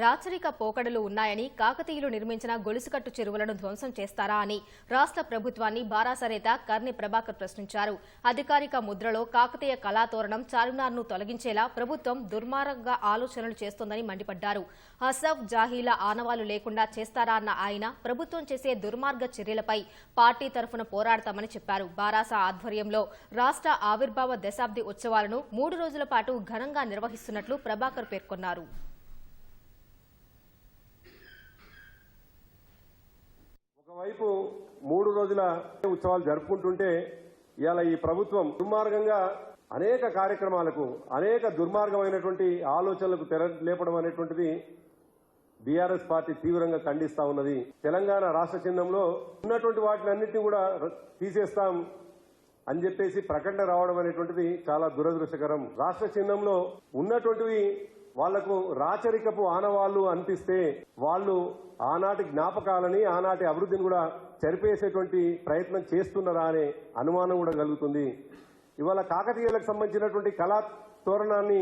రాచరిక పోకడలు ఉన్నాయని కాకతీయులు నిర్మించిన గొలుసుకట్టు చెరువులను ధ్వంసం చేస్తారా అని రాష్ట్ర ప్రభుత్వాన్ని బారాసరేత కర్ణి కర్ని ప్రభాకర్ ప్రశ్నించారు. అధికారిక ముద్రలో కాకతీయ కళాతోరణం చార్మినార్ను తొలగించేలా ప్రభుత్వం దుర్మార్గంగా ఆలోచనలు చేస్తోందని మండిపడ్డారు. అసఫ్ జాహీల ఆనవాలు లేకుండా చేస్తారా అన్న ఆయన ప్రభుత్వం చేసే దుర్మార్గ చర్యలపై పార్టీ తరఫున పోరాడతామని చెప్పారు. బారాస ఆధ్వర్యంలో రాష్ట్ర ఆవిర్భావ దశాబ్ది ఉత్సవాలను మూడు రోజుల పాటు ఘనంగా నిర్వహిస్తున్నట్లు ప్రభాకర్ పేర్కొన్నారు. ఒకవైపు మూడు రోజుల ఉత్సవాలు జరుపుకుంటుంటే ఇవాళ ఈ ప్రభుత్వం దుర్మార్గంగా అనేక కార్యక్రమాలకు అనేక దుర్మార్గమైనటువంటి ఆలోచనలకు తెర లేపడం అనేటువంటిది బీఆర్ఎస్ పార్టీ తీవ్రంగా ఖండిస్తా ఉన్నది. తెలంగాణ రాష్ట్ర చిహ్నంలో ఉన్నటువంటి వాటిని అన్నింటినీ కూడా తీసేస్తాం అని చెప్పేసి ప్రకటన రావడం అనేటువంటిది చాలా దురదృష్టకరం. రాష్ట్ర చిహ్నంలో ఉన్నటువంటివి వాళ్ళకు రాచరికపు ఆనవాళ్ళు అనిపిస్తే వాళ్ళు ఆనాటి జ్ఞాపకాలని ఆనాటి అభివృద్ధిని కూడా చెరిపేసేటువంటి ప్రయత్నం చేస్తున్నారా అనే అనుమానం కూడా కలుగుతుంది. ఇవాళ కాకతీయులకు సంబంధించినటువంటి కళా తోరణాన్ని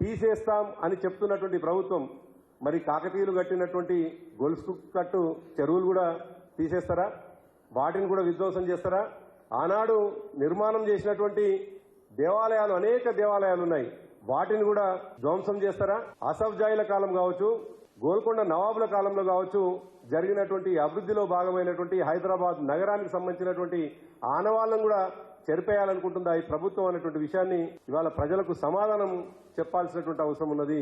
తీసేస్తాం అని చెప్తున్నటువంటి ప్రభుత్వం మరి కాకతీయులు కట్టినటువంటి గొలుసు కట్టు చెరువులు కూడా తీసేస్తారా? వాటిని కూడా విధ్వంసం చేస్తారా? ఆనాడు నిర్మాణం చేసినటువంటి దేవాలయాలు అనేక దేవాలయాలు ఉన్నాయి వాటిని కూడా ధ్వంసం చేస్తారా? అసఫ్ జాయిల కాలం కావచ్చు గోల్కొండ నవాబుల కాలంలో కావచ్చు జరిగినటువంటి అభివృద్ధిలో భాగమైనటువంటి హైదరాబాద్ నగరానికి సంబంధించినటువంటి ఆనవాళ్ళను కూడా చెరిపేయాలనుకుంటుందా ఈ ప్రభుత్వం అనేటువంటి విషయాన్ని ఇవాళ ప్రజలకు సమాధానం చెప్పాల్సినటువంటి అవసరం ఉన్నది.